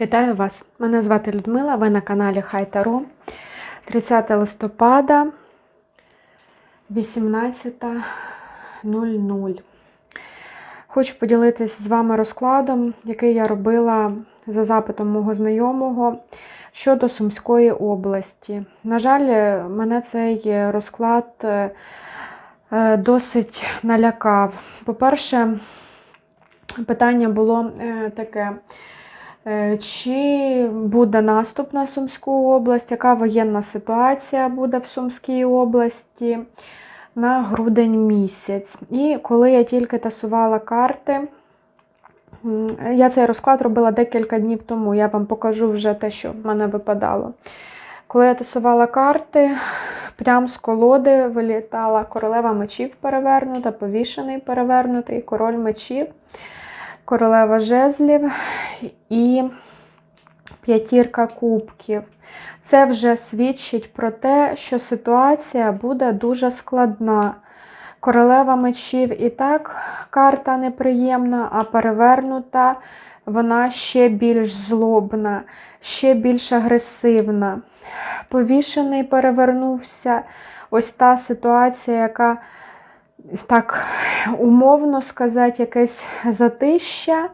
Вітаю вас! Мене звати Людмила, ви на каналі Хай Таро. 30 листопада 18.00. Хочу поділитися з вами розкладом, який я робила за запитом мого знайомого щодо Сумської області. На жаль, мене цей розклад е, досить налякав. По-перше, питання було е, таке. Е, Чи буде наступ на Сумську область? Яка воєнна ситуація буде в Сумській області на грудень місяць? І коли я тільки тасувала карти, я цей розклад робила декілька днів тому. Я вам покажу вже те, що в мене випадало. Коли я тасувала карти, прям з колоди вилітала королева мечів перевернута, повішений перевернутий, король мечів королева жезлів і п'ятірка кубків. Це вже свідчить про те, що ситуація буде дуже складна. Королева мечів і так карта неприємна, а перевернута, вона ще більш злобна, ще більш агресивна. Повішений перевернувся. Ось та ситуація, яка так умовно сказати, якесь затища,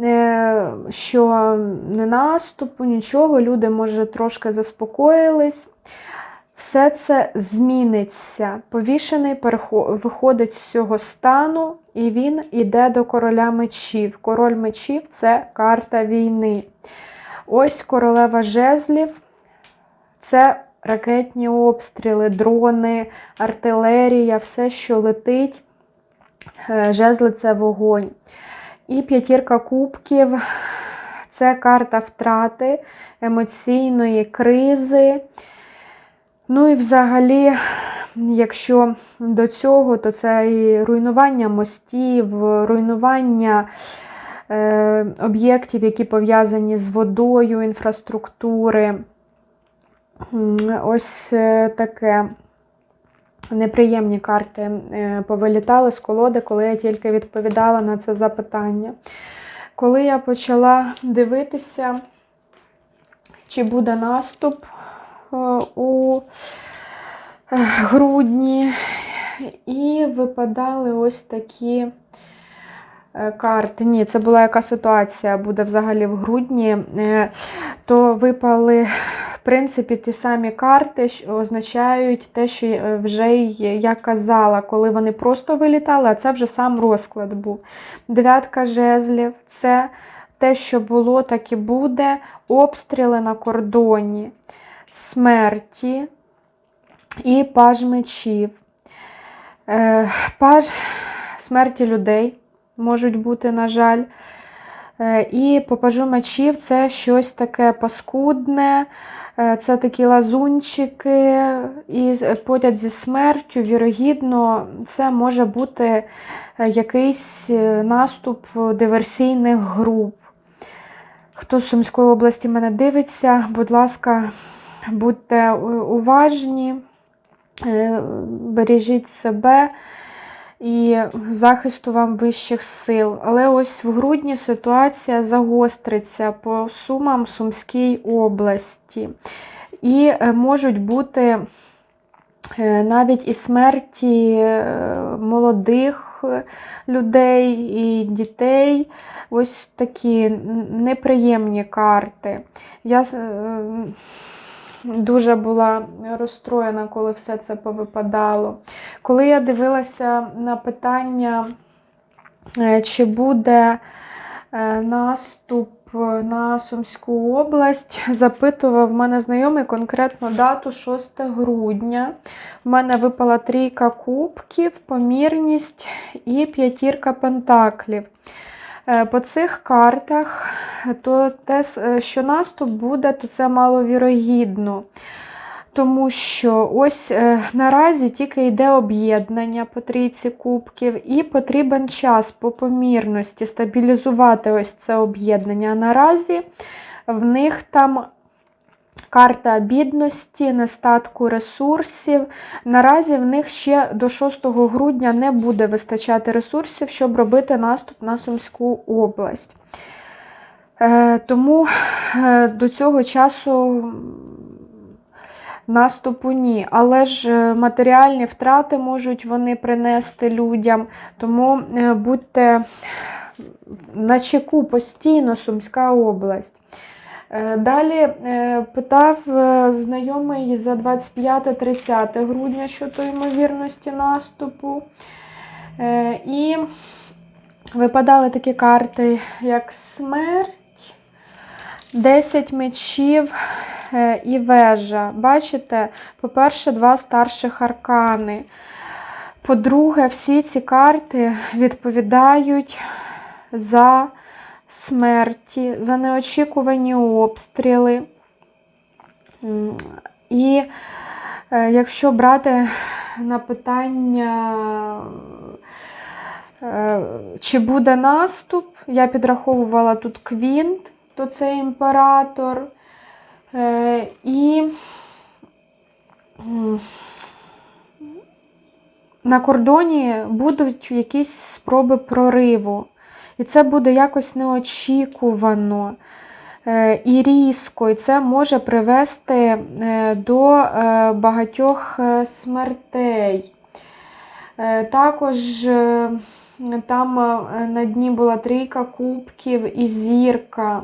е, що не наступу, нічого, люди, може, трошки заспокоїлись. Все це зміниться. Повішений виходить з цього стану, і він іде до короля мечів. Король мечів це карта війни. Ось королева жезлів це ракетні обстріли, дрони, артилерія, все, що летить, е, жезли це вогонь. І п'ятірка кубків це карта втрати, емоційної кризи. Ну і взагалі, якщо до цього, то це і руйнування мостів, руйнування е, об'єктів, які пов'язані з водою, інфраструктури. Ось е, таке неприємні карти е, повилітали з колоди, коли я тільки відповідала на це запитання. Коли я почала дивитися, чи буде наступ е, у грудні, і випадали ось такі карти. Ні, це була яка ситуація буде взагалі в грудні, то випали принципі, ті самі карти означають те, що е, вже я казала, коли вони просто вилітали, а це вже сам розклад був. Дев'ятка жезлів це те, що було, так і буде. Обстріли на кордоні, смерті і паж мечів. Е, паж смерті людей можуть бути, на жаль. Е, і попажу мечів це щось таке паскудне, е, це такі лазунчики, і поряд зі смертю, вірогідно, це може бути е, якийсь наступ диверсійних груп. Хто з Сумської області мене дивиться, будь ласка, будьте уважні, бережіть себе і захисту вам вищих сил. Але ось в грудні ситуація загостриться по сумам Сумській області. І е, можуть бути е, навіть і смерті е, молодих людей і дітей. Ось такі неприємні карти. Я Дуже була розстроєна, коли все це повипадало. Коли я дивилася на питання, е, чи буде е, наступ на Сумську область, запитував в мене знайомий конкретну дату 6 грудня. В мене випала трійка кубків, помірність і п'ятірка пентаклів. Е, по цих картах, то те, е, що наступ буде, то це маловірогідно. Тому що ось е, наразі тільки йде об'єднання по трійці кубків, і потрібен час по помірності стабілізувати ось це об'єднання. Наразі в них там Карта бідності, нестатку ресурсів. Наразі в них ще до 6 грудня не буде вистачати ресурсів, щоб робити наступ на Сумську область. Е, Тому е, до цього часу наступу ні. Але ж е, матеріальні втрати можуть вони принести людям. Тому е, будьте на чеку постійно Сумська область. Е, Далі питав знайомий за 25-30 грудня щодо ймовірності наступу. І випадали такі карти, як смерть, 10 мечів е, і вежа. Бачите, по-перше, два старших аркани. По-друге, всі ці карти відповідають за смерті, за неочікувані обстріли. І е, якщо брати на питання, е, чи буде наступ, я підраховувала тут квінт, то це імператор. Е, І на кордоні будуть якісь спроби прориву. І це буде якось неочікувано е, і різко, і це може привести е, до багатьох смертей. Також там на дні була трійка кубків і зірка.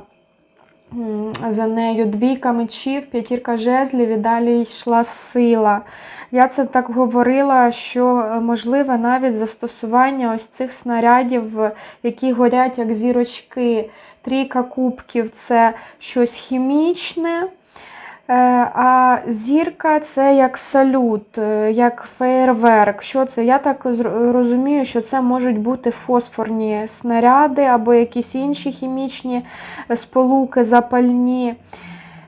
За нею двійка мечів, п'ятірка жезлів і далі йшла сила. Я це так говорила, що е, можливе навіть застосування ось цих снарядів, е, які горять як зірочки. Трійка кубків це щось хімічне. Е, А зірка це як салют, е, як феєрверк. Що це? Я так розумію, що це можуть бути фосфорні снаряди або якісь інші хімічні сполуки, запальні,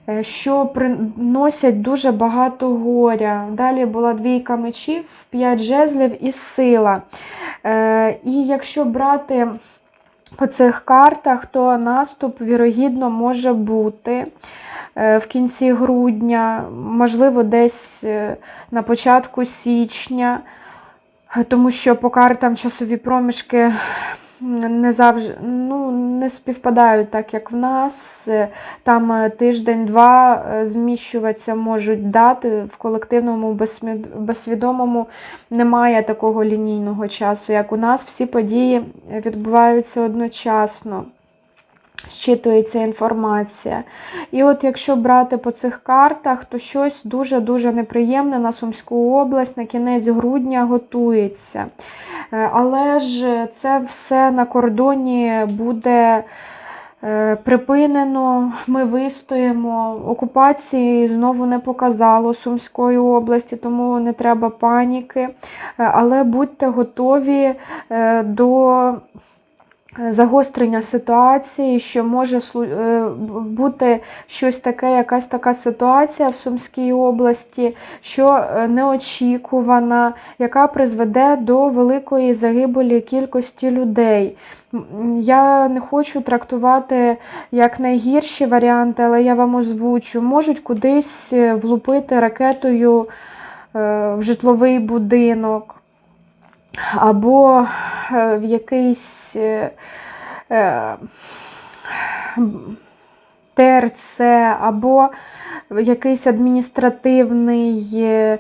е, що приносять дуже багато горя. Далі була двійка мечів, п'ять жезлів і сила. І якщо брати по цих картах, то наступ, вірогідно, може бути е, в кінці грудня, можливо, десь е, на початку січня, тому що по картам часові проміжки не завжди ну, не співпадають так, як в нас. Там е, тиждень-два е, зміщуватися можуть дати в колективному безсвідомому немає такого лінійного часу, як у нас всі події відбуваються одночасно. Щитується інформація. І от якщо брати по цих картах, то щось дуже-дуже неприємне на Сумську область на кінець грудня готується. Е, Але ж це все на кордоні буде е, припинено, ми вистоїмо. Окупації знову не показало Сумської області, тому не треба паніки. Е, Але будьте готові до загострення ситуації, що може е, бути щось таке, якась така ситуація в Сумській області, що е, неочікувана, яка призведе до великої загибелі кількості людей. Я не хочу трактувати як найгірші варіанти, але я вам озвучу, можуть кудись е, влупити ракетою в житловий будинок або е, в якийсь е, е, ТРЦ, або в якийсь адміністративний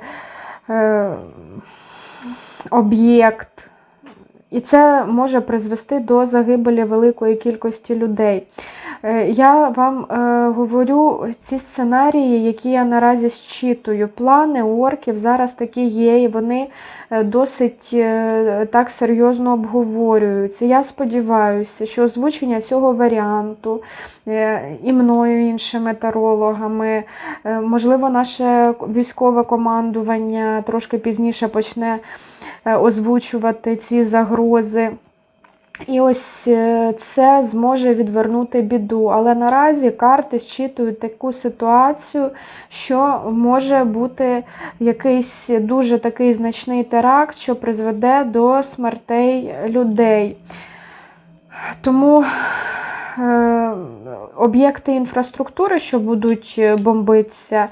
об'єкт. І це може призвести до загибелі великої кількості людей. Е, Я вам е, говорю ці сценарії, які я наразі зчитую. Плани орків зараз такі є, і вони е, досить так серйозно обговорюються. Я сподіваюся, що озвучення цього варіанту і мною, і іншими тарологами, можливо, наше військове командування трошки пізніше почне озвучувати ці загрози. І ось е, це зможе відвернути біду. Але наразі карти зчитують таку ситуацію, що може бути якийсь дуже такий значний теракт, що призведе до смертей людей. Тому е, об'єкти інфраструктури, що будуть е, бомбитися,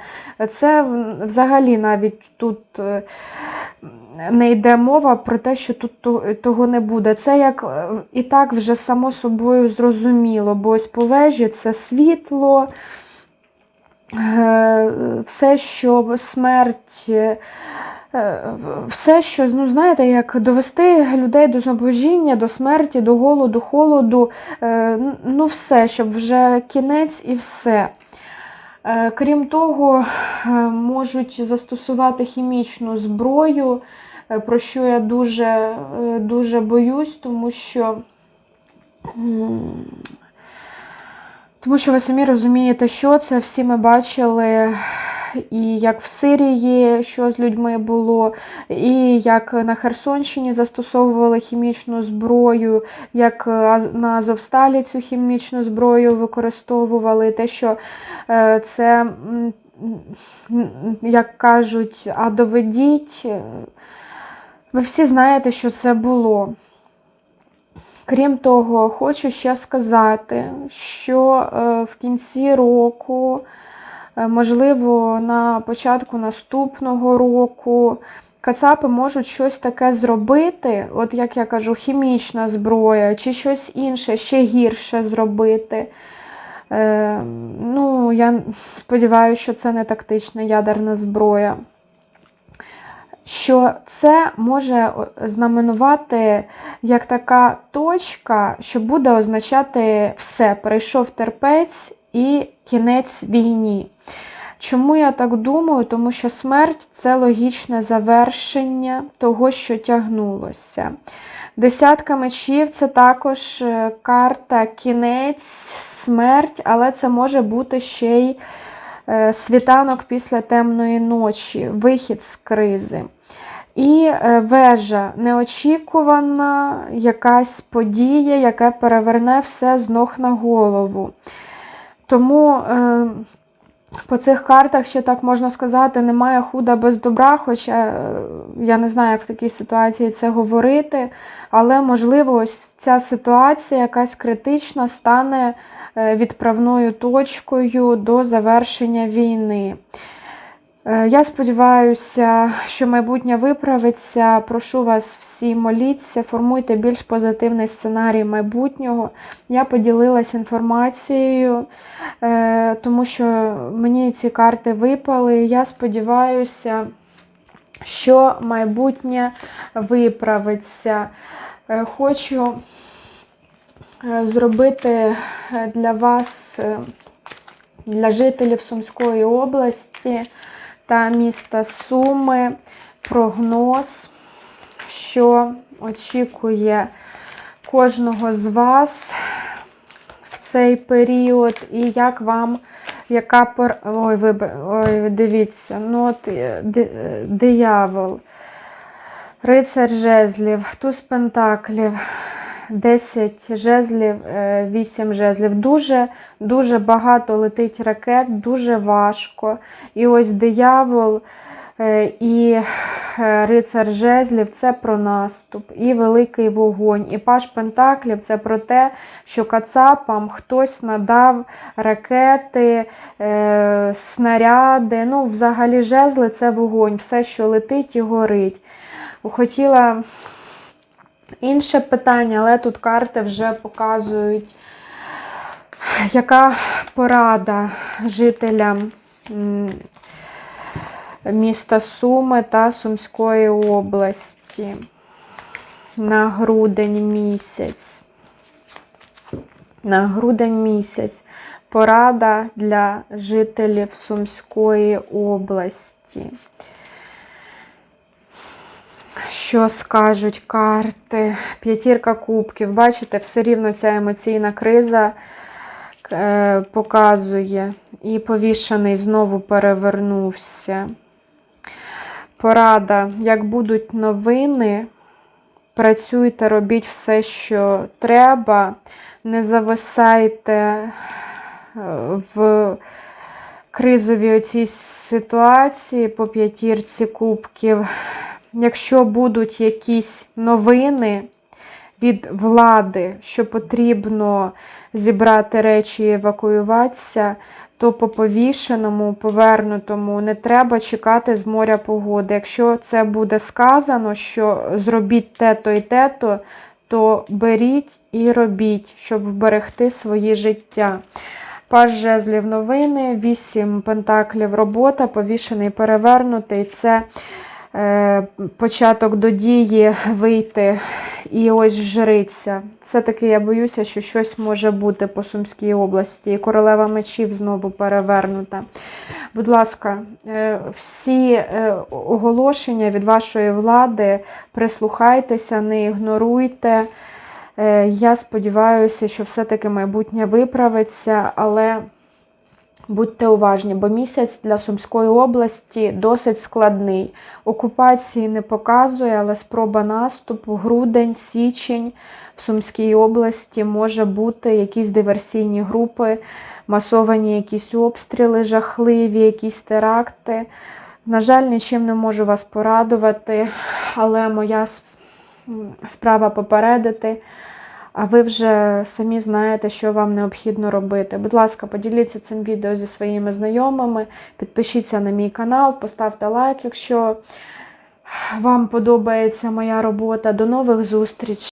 це взагалі навіть тут е, не йде мова про те, що тут того не буде. Це як е, і так вже само собою зрозуміло, бо ось по вежі це світло, е, все, що смерть. е, Все, що, ну, знаєте, як довести людей до зубожіння, до смерті, до голоду, холоду, ну, все, щоб вже кінець і все. Е, Крім того, е, можуть застосувати хімічну зброю, е, про що я дуже, дуже боюсь, тому що. Тому що ви самі розумієте, що це. Всі ми бачили, і як в Сирії, що з людьми було, і як на Херсонщині застосовували хімічну зброю, як на Азовсталі цю хімічну зброю використовували. Те, що е, це, як кажуть, а доведіть. е, Ви всі знаєте, що це було. Крім того, хочу ще сказати, що е, в кінці року, е, можливо, на початку наступного року, кацапи можуть щось таке зробити, от як я кажу, хімічна зброя, чи щось інше, ще гірше зробити. Е, ну, я сподіваюся, що це не тактична ядерна зброя. Що це може знаменувати як така точка, що буде означати все, прийшов терпець і кінець війні. Чому я так думаю? Тому що смерть це логічне завершення того, що тягнулося. Десятка мечів це також е, карта кінець, смерть, але це може бути ще й е, світанок після темної ночі, вихід з кризи. І е, вежа неочікувана, якась подія, яка переверне все з ног на голову. Тому е, по цих картах ще так можна сказати, немає худа без добра, хоча е, я не знаю, як в такій ситуації це говорити, але можливо, ось ця ситуація, якась критична, стане е, відправною точкою до завершення війни. Е, Я сподіваюся, що майбутнє виправиться. Прошу вас всі моліться, формуйте більш позитивний сценарій майбутнього. Я поділилась інформацією, е, тому що мені ці карти випали. Я сподіваюся, що майбутнє виправиться. Е, Хочу зробити для вас, для жителів Сумської області та міста Суми прогноз, що очікує кожного з вас в цей період, і як вам, яка пор... Ой, виб... Ой, дивіться, ну от е, е, диявол, рицар жезлів, туз пентаклів. 10 жезлів, 8 жезлів. Дуже дуже багато летить ракет, дуже важко. І ось диявол е, і е, рицар жезлів це про наступ, і великий вогонь. І паш Пентаклів це про те, що кацапам хтось надав ракети, е, снаряди. Ну, взагалі, жезли це вогонь, все, що летить і горить. Хотіла інше питання, але тут карти вже показують, яка порада жителям міста Суми та Сумської області на грудень місяць. На грудень місяць. Порада для жителів Сумської області. Що скажуть карти? П'ятірка кубків. Бачите, все рівно ця емоційна криза е, показує. І повішений знову перевернувся. Порада. Як будуть новини, працюйте, робіть все, що треба. Не зависайте е, в кризовій оцій ситуації по п'ятірці кубків. Якщо будуть якісь новини від влади, що потрібно зібрати речі і евакуюватися, то по повішеному, повернутому не треба чекати з моря погоди. Якщо це буде сказано, що зробіть те-то і те-то, то беріть і робіть, щоб вберегти своє життя. Паж жезлів новини, вісім пентаклів робота, повішений, перевернутий. Це початок до дії вийти і ось жриця. Все-таки я боюся, що щось може бути по Сумській області. Королева мечів знову перевернута. Будь ласка, е, всі е, оголошення від вашої влади прислухайтеся, не ігноруйте. Е, Я сподіваюся, що все-таки майбутнє виправиться, але будьте уважні, бо місяць для Сумської області досить складний. Окупації не показує, але спроба наступу, грудень, січень в Сумській області може бути якісь диверсійні групи, масовані якісь обстріли, жахливі, якісь теракти. На жаль, нічим не можу вас порадувати, але моя справа попередити. А ви вже самі знаєте, що вам необхідно робити. Будь ласка, поділіться цим відео зі своїми знайомими, підпишіться на мій канал, поставте лайк, якщо вам подобається моя робота. До нових зустрічей!